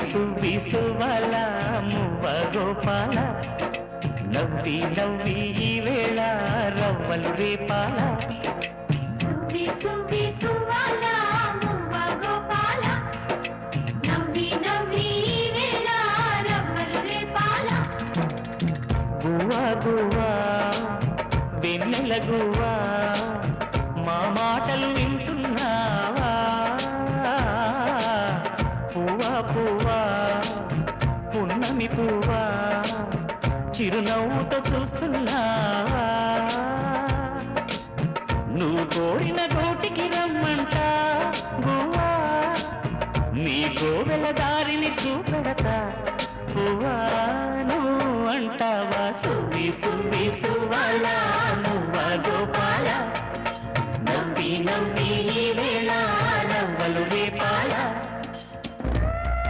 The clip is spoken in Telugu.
సువ్వి సువల మువ్వ గోపాల. నవ్వి నవ్వి ఈ వేళ రవ్వలు రేపాల. సువ్వి సువ్వి సువ్వాల మువ్వ గోపాల. నవ్వి నవ్వి ఈ వేళ రవ్వలు రేపాల. గువ్వా గువ్వా వెన్నెల గువ్వా పువ్వా పున్నమి పువ్వా చిరునవ్వుతో చూస్తున్నావా? నువ్వు కోరిన కోటికి రమ్మంట గువ్వా నీ గోవెల దారిని చూపెడతా పువ్వా నువ్వు అంటావా? సువి సువి సువ్వాల నువ్వ గోపాల. నవ్వి నవ్వి ఈ వేళ నవ్వలు రేపాల